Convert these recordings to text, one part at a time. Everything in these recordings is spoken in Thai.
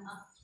Uh-huh.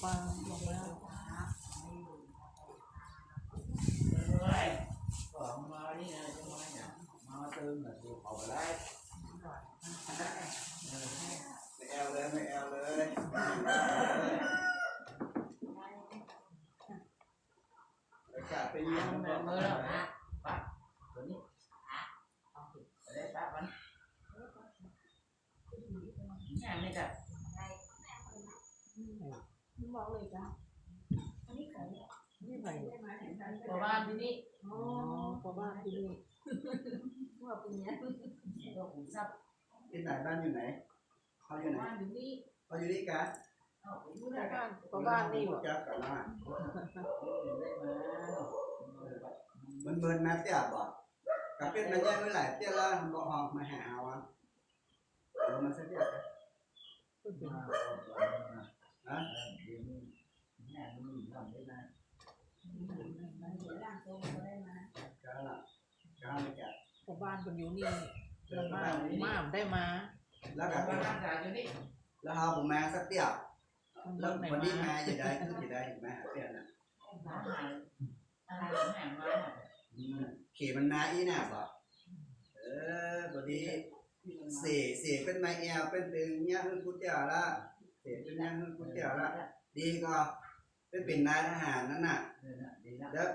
เข้าไปลงแล้วก็มานี่นะจะมาเนี่ยมาเติมหน่อยดูเอาอะไรไม่แอลเลยไม่แอลเลยอากาศเป็นยังไง เมื่อแล้วนะปั๊บตัวนี้อะไรปั๊บมันงานนี่กับบอกเลยจ้ะอันนี้ใครนี่ไปตัวบ้านที่นี่อ๋อเพราะว่าที่นี่ว่าเป็นเนี้ยตัวขุนทรัพย์ที่ไหนบ้านอยู่ไหนเขาอยู่ไหนบ้านอยู่นี่เขาอยู่นี่กันเอาไปดูเพได้ราะกับ้านนเพราะบ้านนี่หรอจับกันนะมันเบิร์นมาเตี้ยบอกกับเป็นมันแย่เมื่อไหร่เตี้ยแล้วมันก็ออกมาหาเอาอะเอามาสักเตี้ยฮะ ร่างทรงก็ได้มาก้าวละก้าวเลยแกเพราะบ้านคนอยู่นี่ลำบากมากได้มาแล้วกับบ้านร่างกายอยู่นี่แล้วเอาผมมาสักเตี้ยมันแล้วไหนวันนี้มามาจะได้คือจะได้มาหาเตี้ยนะบ้านหายอะไรแห่งมาขี่มันมาอีน่ะบอกเออวันนี้เสียเสียเป็นไม้แอลเป็นตึงเนี่ยคือกูเตี้ยละเสียเป็นเนี่ยคือกูเตี้ยละดีก็เป็นเป็นนายทหารนั่นน่ะแล้ว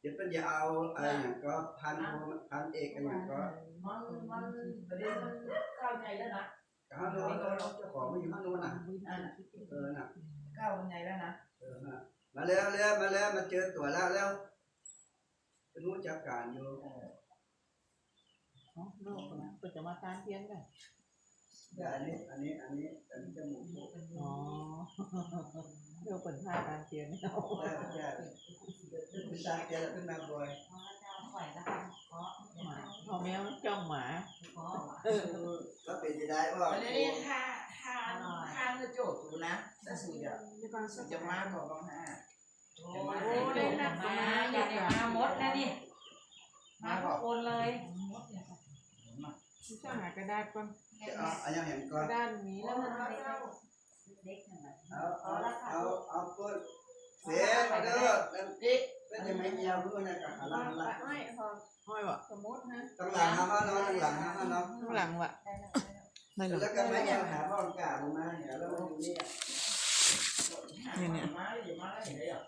เดี๋ยวเป็นจะเอาอะไรอย่างก็พันโทพันเอกอะไรอย่างก็มันมันประเด็นมันเข้าใจแล้วนะเขาโดนเราเจ้าของมาอยู่ข้างโน้นน่ะเออน่ะเข้ายังไงแล้วนะเออน่ะมาแล้วแล้วมาแล้วมาเจอตัวแล้วแล้วเป็นรู้จักการอยู่อ๋อโลกนะก็จะมาทานเทียนกันเนี่ยอันนี้อันนี้อันนี้อันนี้จมูกอ๋อเดี๋ยวเปิดผ้าทานเทียนเนี่ยเอาแค่แค่เป็นตาแกแล้วเป็นนางบอยพอเจ้าข่อยแล้วกันขอหมาพอแมวจ้องหมาขอเออก็เป็นจะได้ว่าวันนี้ถ้าถ้าถ้าเนื้อโจทย์สูนะจะสูจะในบางสัจะมาก่อนบ้างฮะโอ้ได้นักมาอย่าได้มามดนะนี่มาทุกคนเลยช่างหากระดาษก่อนเอาอันยังเห็นกก่อระนดานมีแล้วมันเด็กนั่นแหละเอาเอาเอาเอาตัวเสียเด้อแล้วเด็กแล้วจะไม่เอียวเพื่อนนะกับ หลังหลังไม่พอห้อยวะสมมตินะตั้งหลังฮะเนาะตั้งหลังฮะเนาะข้างหลังวะไม่หรอกแล้วก็ไม่เอียวหาพ่อกาลงมาเนี่ยแล้วมันอยู่นี่เนี่ยเนี่ยมาเลยมาเลยเดี๋ยว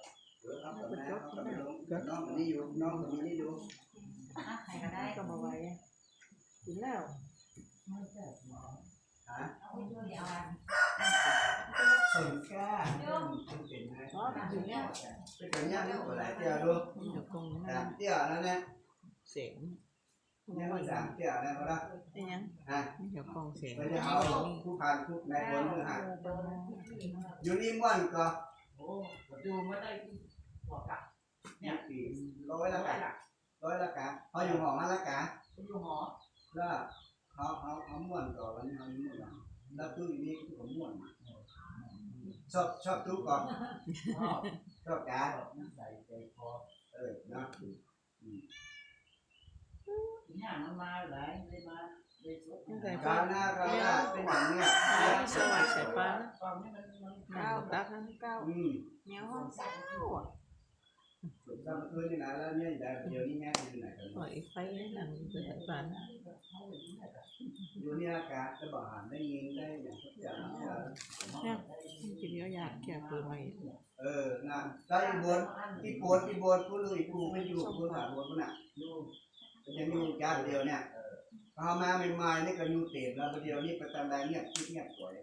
เออเอาไปแล้วเอาไปลงน้องคนนี้อยู่น้องคนนี้อยู่ใครก็ได้ก็มาไว้กินแล้ว ฮะ เอาไปช่วยเอา ส่วนก้า เป็นไงอ๋อถึงแล้วเป็นแบบนี้นี่ก็หลายเตี้ยลูกเดี๋ยวคงสามเตี้ยแล้วเนี่ยเสียงเนี่ยมันสามเตี้ยแล้วก็ละไอ้ยังฮะเดี๋ยวคงเสียงไปเอาผู้พันผู้นายคนมือหักอยู่นี่ม่วนก็โอ้ดูไมาได้หัวกะเนี่ยปีร้อยละกะละร้อยละกะเขาอยู่หอมาละกะอยู่หอแล้วเขาเขาเขาม่วน ชอบชอบตู้ก่อนชอบกาใส่ใจคอเออเนาะอย่างมันมาหลายเลยมาเลยสุดใส่กาปลาหน้ากาหน้าเป็นอย่างเนี้ยสวัสดิ์ใส่ปลาตอนนี้มันมันเก้าตักนั้นเก้าอืมแมวห้องเก้าอะสุดท้ายเมื่อคืนนี่นะแล้วเนี่ยเดี๋ยว นี้แม่อยไหนกันหอยไฟหนังเป็นแบบปลาอยู่เนี่ยกาศจะบอกหันได้ยินได้อย่างทุกอย่างเนี่ยกินเยอะอยากแก่ปืนใหม่เออนะแล้วอยู่บนที่ปวดที่บนกูลุยกูไม่อยู่กูหาบนกูน่ะอยู่ยังอยู่จานเดียวเนี่ยพอมาใหม่ๆนี่ก็อยู่เต็มแล้วเดียวนี่ประจำไรเงียบเงียบป่วย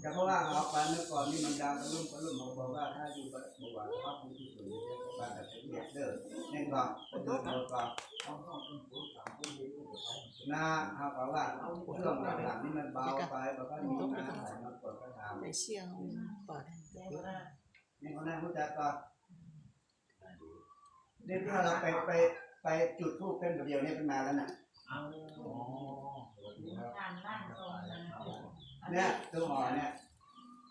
แต่เพราะว่าเขาไปเมื่อก่อนนี่มันดังกระลุ่มกระลุ่มบอกว่าถ้าอยู่บ้านบอกว่าเขาคงที่สุดเลยบ้านแต่เป็นเด็กเด้อแน่นอนเดินเอาก่อนหน้าเขาบอกว่าช่วงหลังๆนี่มันเบาไปบอกว่ามีหน้าใส่มาปวดก็ถามไปเชี่ยงปลานี่เขาหน้ารู้จักก่อนเดี๋ยวที่เราไปไปไปจุดทูบเป็นเดียวเนี่ยเป็นมาแล้วน่ะการนั่งตรงนั้น เนี่ยตัวหมอเนี่ย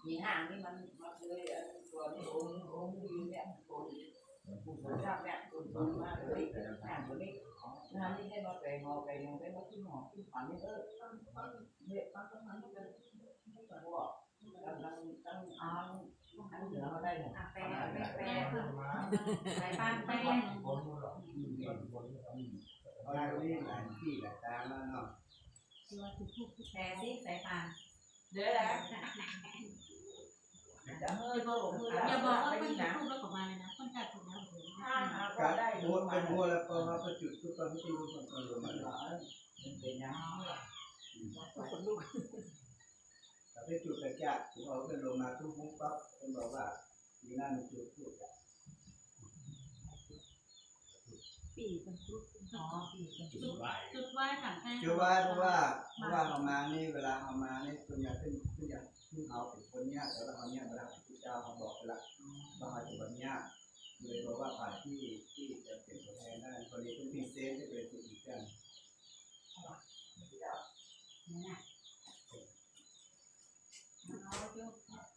มีห่างนี่มันมาเลยตัวนี้องค์องค์ยืนเนี่ยตัวนี้ผู้สาวเนี่ยตัวตัวมาเลยห่างตัวนี้งานนี้ได้มาแปลงอแปลงได้มาขึ้นหอขึ้นฝันนี่เออเนี่ยตั้งตั้งนั้นเป็นพวตั้งตั้งตั้งอ่างตั้งเหนือมาได้เนี่ยแปลแปลแปลสายปานแปลเอาตรงนี้หลายที่หลายตาแล้วเนาะแปลสิสายปาน เดี๋ยวนะจะเฮ้ยก็บอกมืออย่าบอกว่าไม่เป็นดีทูนะบแล้วก็มาเลยนะคนจัดถูกแล้วถ้าหากกาว่ารได้โดดูนมัเป็นนหัวแล้วก็มาประจุดทุกตอนที่รู้คนคนรู้มันมันเป็นยังไงคนลูกแต่ไปจุดกระจาดผมเอาเป็นลงมาทุกมุกปั๊บเป็นบอกว่ามีนั่นจุดพูด ปีเป็นลูกอ๋อจุดจุดไหว้ถังแป้งคือว่าเพราะว่าเพราะว่าเอามานี่เวลาเอามานี่ส่วนใหญ่เป็นส่วนใหญ่ที่เขาเป็นคนเนี้ยแต่ว่าเขาเนี้ยเวลาพระเจ้าเขาบอกไปละว่าเขาจะวันเนี้ยเลยบอกว่าฝ่ายที่ที่จะเป็นตัวแทนได้คนนี้เป็นพิเศษที่เป็นตัวอีกกันนี่นะเอาจุด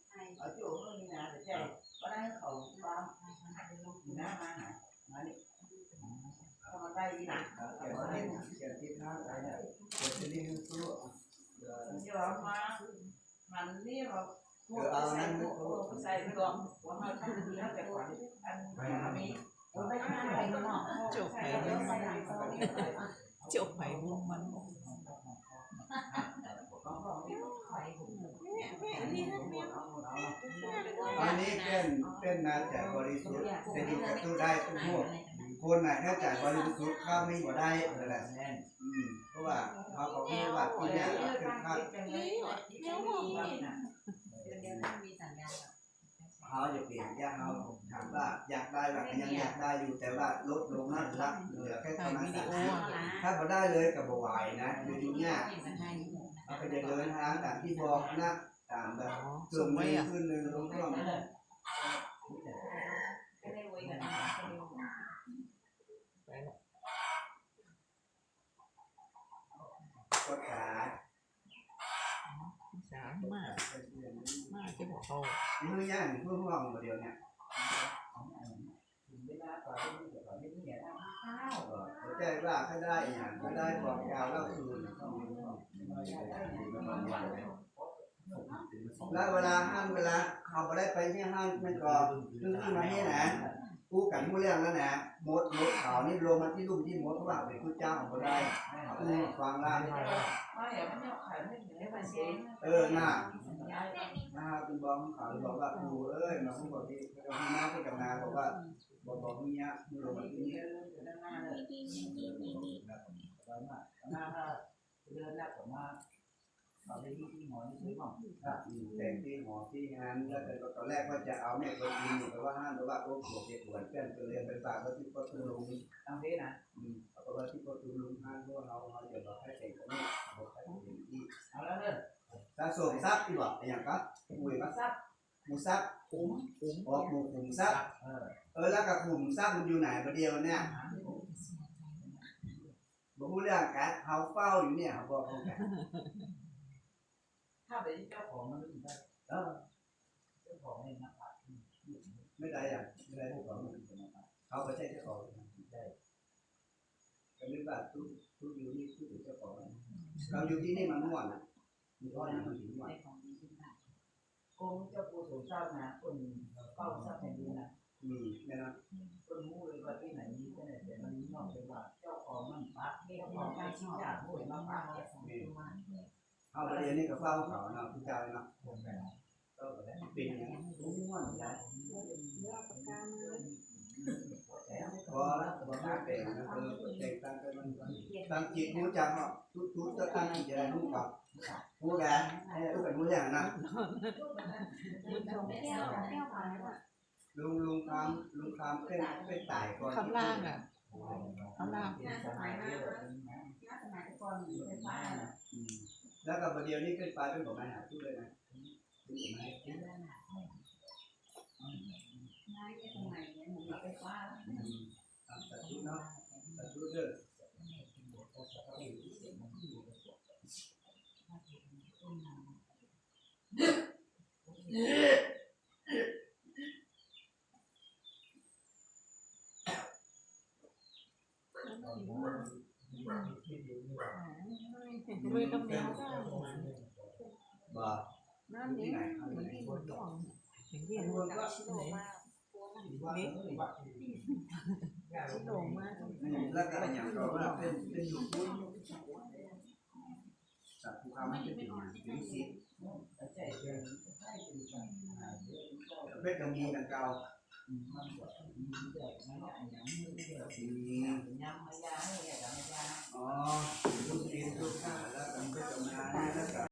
ไอ้ ở chỗ nó như nào để chơi có đấy khẩu ba ná ma hả ma đi còn đây đi nè แกที่แกที่ท่าอะไรเนี่ยแกที่นี่คือสู้ nhưng mà ma mà đi mà cô xài cái đoạn của nó chắc là nó phải quản anh mà mi ไปข้างในเนาะจบไปจบไปวงมันอันนี้เป็นเป็นนาแต่บริสุทธิ์จะอยู่กับตู้ได้ทุกพวกคนไหนถ้าจ่ายบริสุทธิ์ข้าวไม่หมดได้นั่นแหละอืมเพราะว่าเขาบอกว่าที่เนี่ยเป็นค่าเดี๋ยวมันมีสัญญาณเขาจะเปลี่ยนยากเขาถามว่าอยากได้แบบยังอยากได้อยู่แต่ว่าลดลงนั่นละเหลือแค่ถ่าปยระมาณวิดีสามโอสิบอะถ้าพอได้เลยกับบไหวนะอยู่ที่เนี่ยเราก็จะเดินทางตามที่บอกนะตามแบบอ๋อเครื่ส่องงไปมืออะขึ้นหนึ่งลงเครื่อง cái này quay gần ไปละ กดขา สามมากมากจะบอก เขามือย่างเพื่อห้องเดียวเนี่ย bên đó còn cái gì còn cái gì đó sao หัวใจว่าถ้าได้อย่างถ้าได้บอกกาวเล่าสู่แล้วเวลาห้ามเวลาเขาไปได้ไปที่ห้างมันก็ซึ่งที่มาให้นะ กู้กันผู้เรื่องแล้วนะมดมดเขานี่ลงมาที่ลุ่มที่มดเพราะว่าเป็นผู้เจ้าของเขาได้กูฟังล่าง nó hiểu nó nhau khởi nó nếu mà xem เออหน้าหน้าเป็นบอมเขาบอกว่ากูเอ้ยมาพูดบอกที่เราหน้าที่กับนาบอกว่าบอกบอกเนี้ยมึงลงมาที่นี่เดินแล้วผมมา เอาไปที่ที่หอนี่ซื้อของแต่งที่หอที่งานแล้วแต่ตอนแรกว่าจะเอาแม่คนกินแต่ว่าห้ามแต่ว่าโอ้โหเจ็บปวดเพื่อนก็เลยไปฝากไว้ที่พ่อตุลุง ăn thế nè อืมเอาไปไว้ที่พ่อตุลุงห้างเพราะเราเราเดี๋ยวเราให้แต่งกันนี่บอกให้แต่งที่เอาแล้วเด้อถ้าส่งซักที่บอกอย่างก็คุยก็ sắp หมูซับคุ้มคุ้มออหมูขุมซับเออเออแล้วกับขุมซับมันอยู่ไหนประเดียวเนี่ยบอกเรื่องกันเขาเฝ้าอยู่เนี่ยเขาบอกเขากัน ถ้าเป็นเจ้าของมันไม่ได้เออเจ้าของเนี่นักปัดไม่ได้อะไม่ได้พวกเขาเป็นนับเขาไม่ใช่เจ้าของได้ก็นึกว่าทุกทุกอยู่นี่ทุกอยู่เจ้าของเราอยู่ที่นี่มันม่วนอะมีข้อนี้มันถึงม่วนในของดีขึ้นได้กรมเจ้าปู่สมทราบนะคนเฝ้าทรัพย์แผ่นดินนะมแน่นอนคนรู้เลยว่าที่ไหนมีที่ไหนแต่มันนอกจากว่าเจ้าของมันปักเจ้าของการชี้จ่าผู้เห็นมาปักเนี่ย เอาประเดี๋ยวนี้ก็เฝ้าเขาเนาะพี่เจ้าเนาะก็เป็นอย่างนี้ม่วนได้เลือกปากกามาพอแล้วก็มาเป็นนะคือแต่งตั้งไปมันตั้งจิตรู้จักเนาะทุกทุกจะตั้งจิตจะได้รู้กับรู้แกให้รู้กันรู้อย่างนะคุณชมแก้วแก้วหวานอะลุงลุงคำลุงคำเป็นเป็นตายก่อนคำล่างอะคำล่างน่าสมัยนั้นน่าสมัยก่อนไฟฟ้าน่ะอืม แล้วก็ประเดี๋ยวนี้ขึ้นไปเป็นของอาหารทุกเลยนะเป็นของอาหารนายสมัยเนี่ยมันไฟฟ้าอืมอะสาธุเนาะสาธุเด้อลุยกับแมวได้ บ่นั่นนี่มันมีคนต้องเรียนรู้กับชิโร่มากนี่ชิโร่มากแล้วก็อย่างเราว่าเป็นเป็นอยู่ด้วยจากภูเขาไม่เป็นอย่างนี้สิใจเย็นให้เป็นใจเป็นตรงนี้กันเก่าอ๋อคุณเองทุกท่านแล้วกันเป็นตรงนั้นแล้วกัน